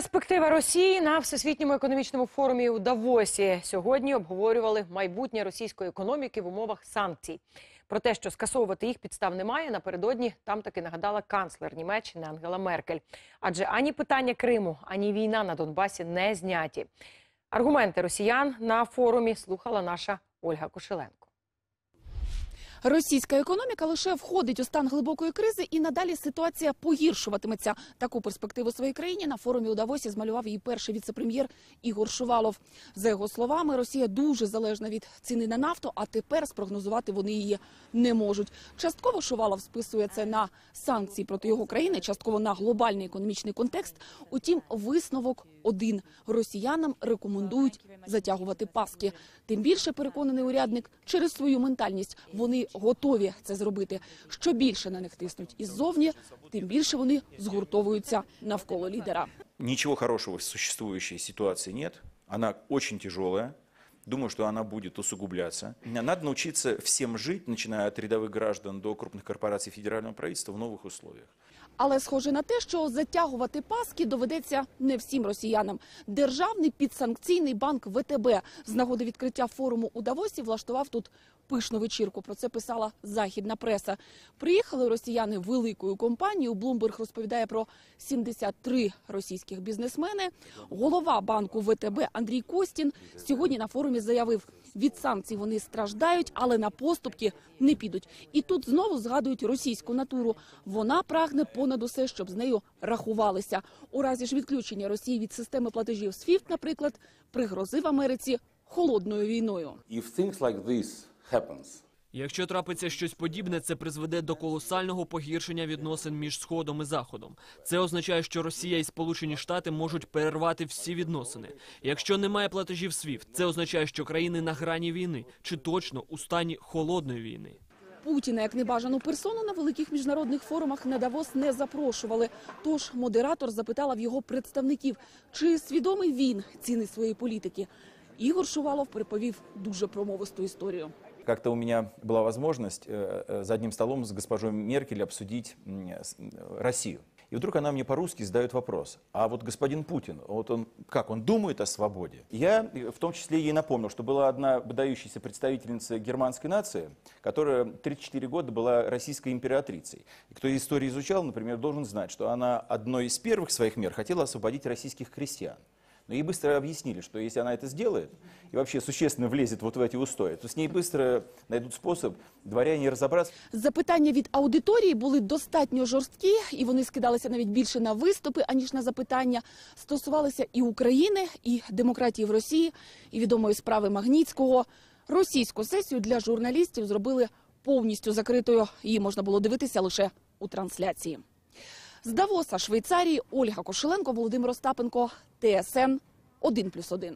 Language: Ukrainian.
Перспектива Росії на всесвітньому економічному форумі у Давосі сьогодні обговорювали майбутнє російської економіки в умовах санкцій. Про те, що скасовувати їх підстав немає, напередодні там таки нагадала канцлер Німеччини Ангела Меркель. Адже ані питання Криму, ані війна на Донбасі не зняті. Аргументи росіян на форумі слухала наша Ольга Кошеленко. Російська економіка лише входить у стан глибокої кризи, і надалі ситуація погіршуватиметься. Таку перспективу своїй країні на форумі у Давосі змалював її перший віцепрем'єр Ігор Шувалов. За його словами, Росія дуже залежна від ціни на нафту, а тепер спрогнозувати вони її не можуть. Частково Шувалов списує це на санкції проти його країни, частково на глобальний економічний контекст. Утім, висновок один: росіянам рекомендують затягувати паски. Тим більше переконаний урядник через свою ментальність вони готові це зробити. Що більше на них тиснуть іззовні, тим більше вони згуртовуються навколо лідера. Нічого хорошого в существующей ситуації нет. Она очень тяжелая. Думаю, что она будет усугубляться. Надо научиться всем жить, начиная от рядовых граждан до крупных корпораций федерального правительства в новых условиях. Але схоже на те, що затягувати паски доведеться не всім росіянам. Державний підсанкційний банк ВТБ з нагоди відкриття форуму у Давосі влаштував тут пишну вечірку. Про це писала західна преса. Приїхали росіяни великою компанією. Блумберг розповідає про 73 російських бізнесмени. Голова банку ВТБ Андрій Костін сьогодні на форумі заявив: від санкцій вони страждають, але на поступки не підуть. І тут знову згадують російську натуру. Вона прагне понад усе, щоб з нею рахувалися. У разі ж відключення Росії від системи платежів SWIFT, наприклад, пригрозив Америці холодною війною. If things like this Якщо трапиться щось подібне, це призведе до колосального погіршення відносин між Сходом і Заходом. Це означає, що Росія і Сполучені Штати можуть перервати всі відносини. Якщо немає платежів SWIFT, це означає, що країни на грані війни чи точно у стані холодної війни. Путіна як небажану персону на великих міжнародних форумах на Давос не запрошували. Тож модератор запитала в його представників, чи свідомий він ціни своєї політики. Ігор Шувалов приповів дуже промовисту історію. Как-то у меня была возможность э, э, за одним столом с госпожой Меркель обсудить м, Россию. И вдруг она мне по-русски задает вопрос, а вот господин Путин, вот он как, он думает о свободе? Я э, в том числе ей напомнил, что была одна выдающаяся представительница германской нации, которая 34 года была российской императрицей. И кто историю изучал, например, должен знать, что она одной из первых своих мер хотела освободить российских крестьян. Но ей быстро объяснили, что если она это сделает и вообще существенно влезет вот в эти устои, то с ней быстро найдут способ дворяне разобраться. Запитання від аудиторії були достатньо жорсткі, і вони скидалися навіть більше на виступи, аніж на запитання. Стосувалися і України, і демократії в Росії, і відомої справи Магнітського. Російську сесію для журналістів зробили повністю закритою. Її можна було дивитися лише у трансляції. З Давоса, Швейцарії, Ольга Кошеленко, Володимир Остапенко, ТСН 1+,1.